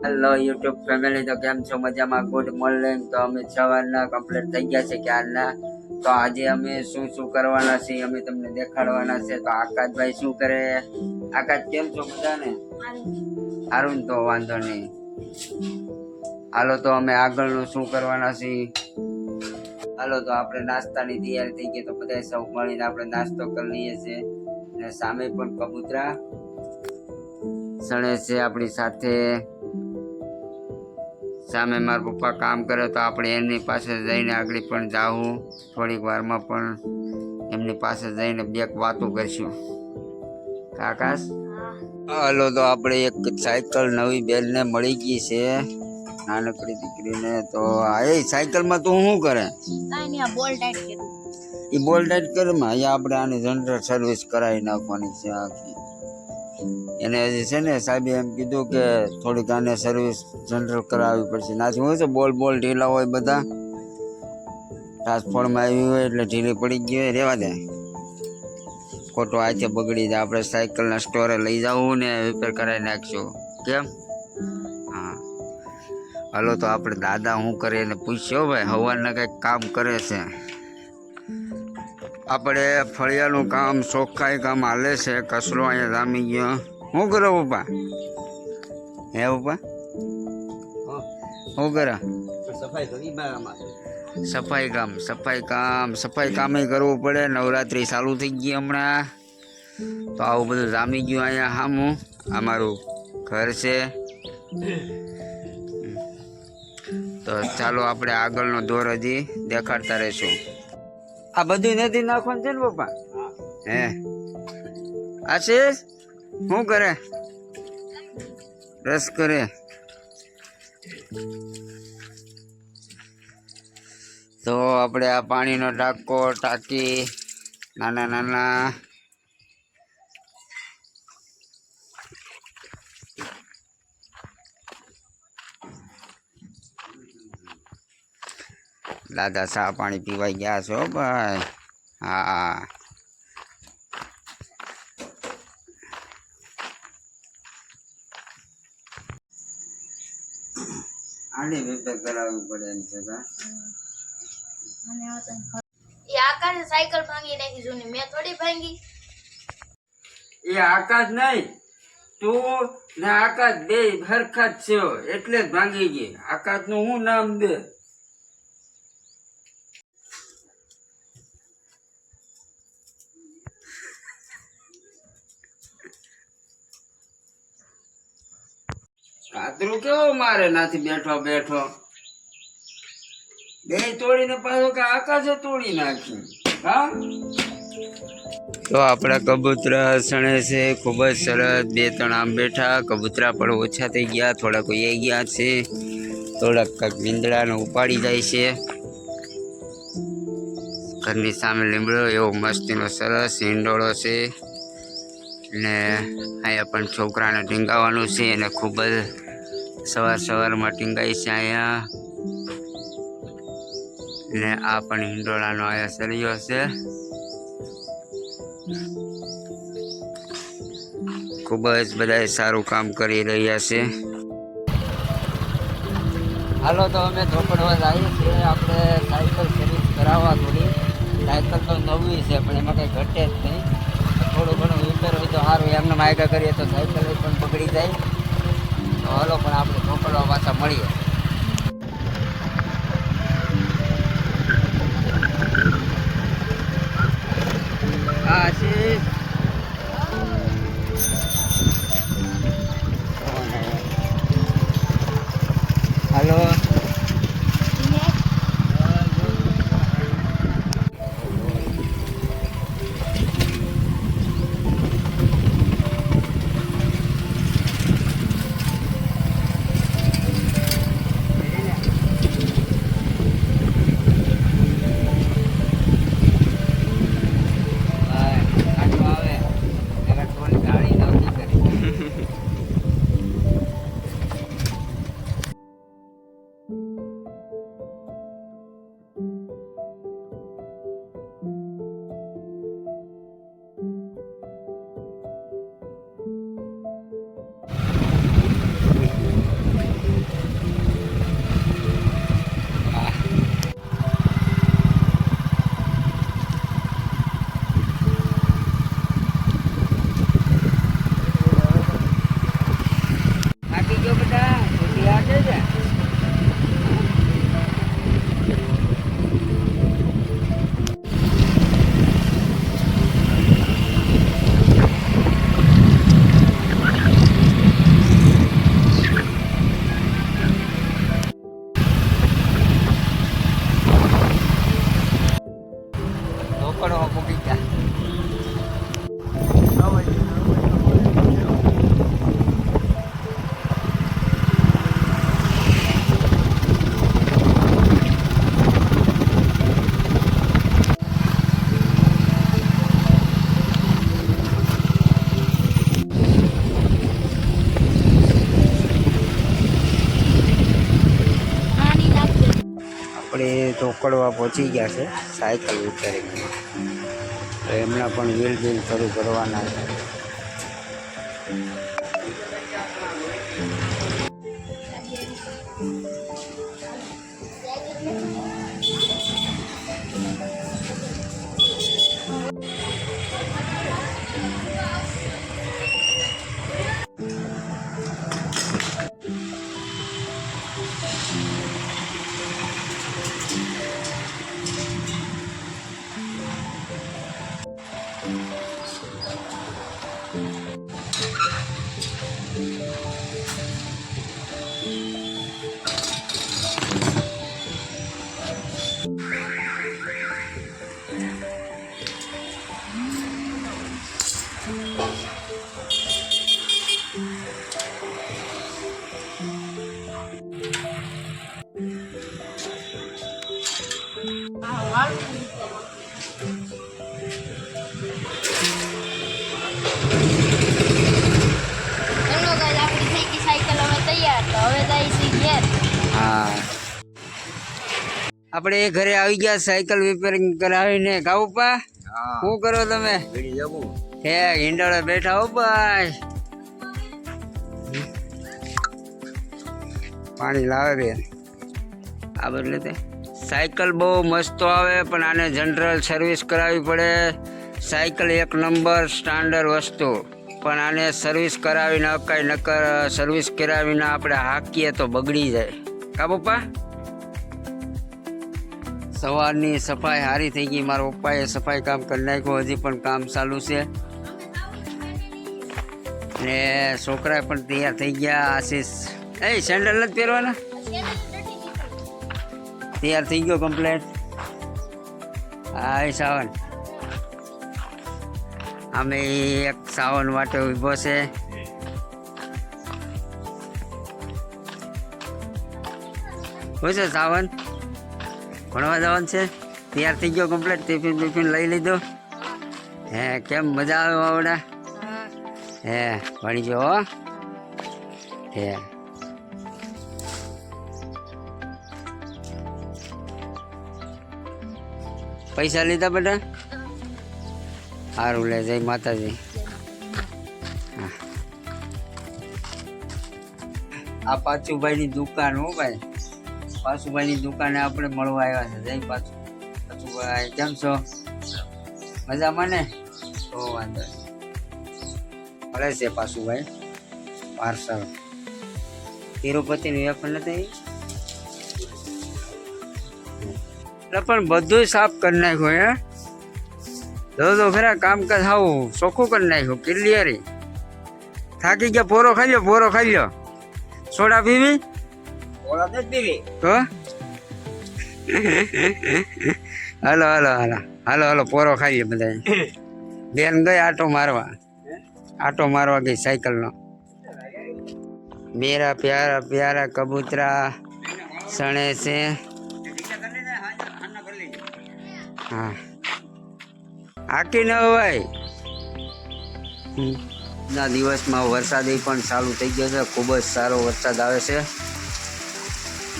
Hello YouTube family તો કેમ છો? મજામાં? ગુડ મોર્નિંગ તો અમે સવારના કમ્પ્લીટ થઈ ગયા છે ક્યારના તો આજે અમે શું શું કરવાના છે અમે તમને દેખાડવાના છે. તો આકાશભાઈ શું કરે? આકાશ, કેમ છો? બધાને સારું તો વાંધો નહીં. હાલો, તો અમે આગળનું શું કરવાના છીએ હાલો, તો આપણે નાસ્તાની તૈયારી થઈ ગઈ. તો બધા સૌ મળીને આપણે નાસ્તો કરી લઈએ છીએ અને સામે પણ કબૂતરા સણે છે આપણી સાથે. સામે મારા પપ્પા કામ કરે તો આપણે એમની પાસે જઈને આગળ પણ જાઉં થોડીક વારમાં પણ એમની પાસે જઈને બે વાતો કરશું. આકાશ હાલો તો આપણે એક સાયકલ નવી બેનને મળી ગઈ છે. નાનકડી દીકરીને તો આ એ સાયકલમાં તું શું કરે? એ બોલ ટાઈટ કરે માં અહીંયા આપણે આની જનરલ સર્વિસ કરાવી નાખવાની છે આખી. એને હજી છે ને સાહેબે એમ કીધું કે થોડીક આને સર્વિસ જનરલ કરાવવી પડશે. નાથી હોય છે બોલ બોલ ઢીલા હોય બધા? ટ્રાન્સફોર્મ આવી હોય એટલે ઢીલી પડી ગઈ હોય રહેવા દે. ખોટો આજે બગડી જાય. આપણે સાયકલના સ્ટોરે લઈ જવું ને રિપેર કરાવી નાખશું. કેમ? હા. હાલો તો આપણે દાદા હું કરે એને પૂછ્યો ભાઈ હવાના કંઈક કામ કરે છે. આપણે ફળિયાનું કામ, ચોખ્ખાઈ કામ હાલે છે. કચરો અહીંયા જામી ગયો. શું કરો પપ્પા? હે પપ્પા? શું કરો? સફાઈ કામ સફાઈ કામ સફાઈ કામે કરવું પડે. નવરાત્રિ ચાલુ થઈ ગઈ હમણાં. તો આવું બધું જામી ગયું અહીંયા હામું. અમારું ઘર છે. તો ચાલો આપણે આગળનો દોર હજી દેખાડતા રહીશું. આ બધું નથી નાખવાનું છે ને પપ્પા? હે? આશીષ? શું કરે? રસ કરે. તો આપણે આ પાણીનો ટાંકો ટાંકી નાના નાના. દાદા સા પાણી પીવાઈ ગયા છો, ભાઈ? હા. આને રિપેર કરાવવું પડે એમ છે કા? એ આકાશે સાયકલ ભાંગી નાખી જૂની મેં થોડી ભાંગી. એ આકાશ નહીં. તું ને આકાશ બે હરખા જ છે. એટલે જ ભાંગી ગઈ. આકાશનું શું નામ દે? કેવો મારે નાથી બેઠો બેઠો? બે તોડીને પાછો કે આકાશે તોડી નાખ્યું હા? તો આપણા કબૂતરા સણે છે, ખૂબ જ સરસ. બે ત્રણ આમ બેઠા, કબૂતરા પણ ઓછા થઈ ગયા થોડાક ઉઈ ગયા છે. થોડાક કાંઈક મીંદડાને ઉપાડી જાય છે. ઘરની સામે લીમડો, એવો મસ્તીનો સરસ હિંડોળો છે. ને અહીંયા પણ છોકરાને ટીંગાવાનું છે અને ખૂબ જ સવાર સવારમાં ટીંગાઈ છે અહીંયા. ને આ પણ હિંડોળાનો અહીંયા સળિયો છે. ખૂબ જ બધા સારું કામ કરી રહ્યા છે. હાલો તો અમે ધોપડવા આવીએ છીએ. આપણે સાયકલ સર્વિસ કરાવવા થોડી. સાયકલ તો નવી છે, પણ એમાં કંઈ ઘટે જ નહીં. થોડું ઘણું રિપેર હોય તો સારું. એમને માયકા કરીએ તો સાયકલ પણ બગડી જાય. હાલો પણ આપણે મોકલવા પાછા મળીએ. આપણે ઢોકળવા પહોંચી ગયા છે સાયકલ ઉતારી તો એમના પણ વ્હીલ બિલ શરૂ કરવાના છે. Wow. ચલો guys, આપણી થઈ ગઈ સાયકલ હવે તૈયાર તો હવે જાય ઘેર હા. આપણે એ ઘરે આવી ગયા સાયકલ રિપેરિંગ કરાવીને. કાઉપા શું કરો તમે? હે હિંડોળે બેઠા હો ભાઈ પાણી લાવે બેન આ બદલે તે. સાયકલ બહુ મસ્ત આવે પણ આને જનરલ સર્વિસ કરાવવી પડે. સાયકલ એક નંબર સ્ટાન્ડર્ડ વસ્તુ. પણ આને સર્વિસ કરાવીને કાંઈ નકર સર્વિસ કરાવીને આપણે હાકીએ તો બગડી જાય. કા પપ્પા? સવારની સફાઈ સારી થઈ ગઈ. મારા પપ્પાએ સફાઈ કામ કરી નાખ્યું. હજી પણ કામ ચાલુ છે. ને છોકરા પણ તૈયાર થઈ ગયા, આશીષ. એ સેન્ડલ નથી પહેરવાના? તૈયાર થઈ ગયો કમ્પ્લેટ હા સાવન. અમે એક સાવન માટે ઊભો છે. શું છે સાવન? ભણવા જવાનું છે? તૈયાર થઈ ગયો કમ્પ્લેટ ટિફિન ટિફિન લઈ લીધો. હે, કેમ મજા આવે આવડા હે, ભણી ગયો હો. પૈસા લીધા બેટા? સારું લે, જય માતાજી. આ પાછુભાઈની દુકાન હો ભાઈ. પાછુભાઈની દુકાને આપણે મળવા આવ્યા છે. જય પાછું. પાછુભાઈ, કેમ છો? મજામાં ને? તો વાંધો મળે છે પાછુભાઈ. પાર્સલ. તિરુપતિની વેપાર નથી એટલે પણ બધું સાફ કરી નાખ્યું હે. જો તો ખરા કામકાજ આવું ચોખ્ખું કરી નાખ્યું ક્લિયરી થાકી ગયા પોરો ખાઈ લ્યો પોરો ખાઈ લ્યો. સોડા પીવી? તો હાલો હાલો હાલો હાલો હાલો પોરો ખાઈએ બધા બેન ગઈ આટો મારવા. આટો મારવા ગઈ સાયકલનો. મેરા પ્યારા પ્યારા કબૂતરા સણે છે. હા. હાકી ન હોય ના, દિવસમાં વરસાદ પણ ચાલુ થઈ ગયો છે. ખૂબ જ સારો વરસાદ આવે છે.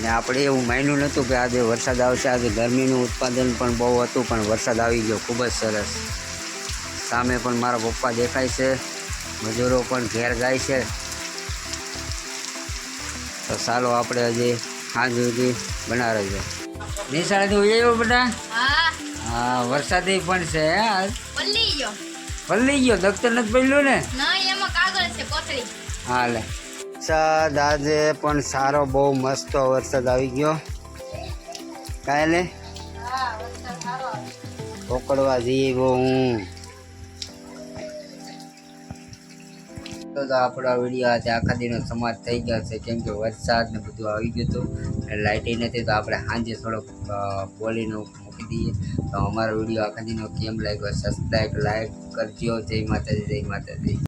ને આપણે એવું માન્યું નહોતું કે આજે વરસાદ આવશે. આજે ગરમીનું ઉત્પાદન પણ બહુ હતું, પણ વરસાદ આવી ગયો. ખૂબ જ સરસ. સામે પણ મારા પપ્પા દેખાય છે. મજૂરો પણ ઘેર જાય છે. તો ચાલો આપણે હજી સાંજ સુધી બનાવે છે નિશાળેથી ઉઈ આવ્યો બેટા? હા વરસાદ પણ છે. પલ્લી ગયો. પલ્લી ગયો દફતર નથી પડ્યું ને? ના એમાં કાગળ છે કોથળી. હાલે વરસાદ આજે પણ સારો બહુ મસ્ત વરસાદ આવી ગયો. કાલે પકડવા જઈએ બહુ. હું તો આપણા વીડિયો આજે આખા દિનો સમાજ થઈ ગયો છે કેમ કે વરસાદ ને બધું આવી ગયું હતું. એટલે લાઇટ નથી તો આપણે સાંજે થોડોક બોલીને મૂકી દઈએ. તો અમારો વીડિયો આખા દિનો કેમ લાગ્યો? સબસ્ક્રાઈબ લાઈક કરજો. જય માતાજી જય માતાજી.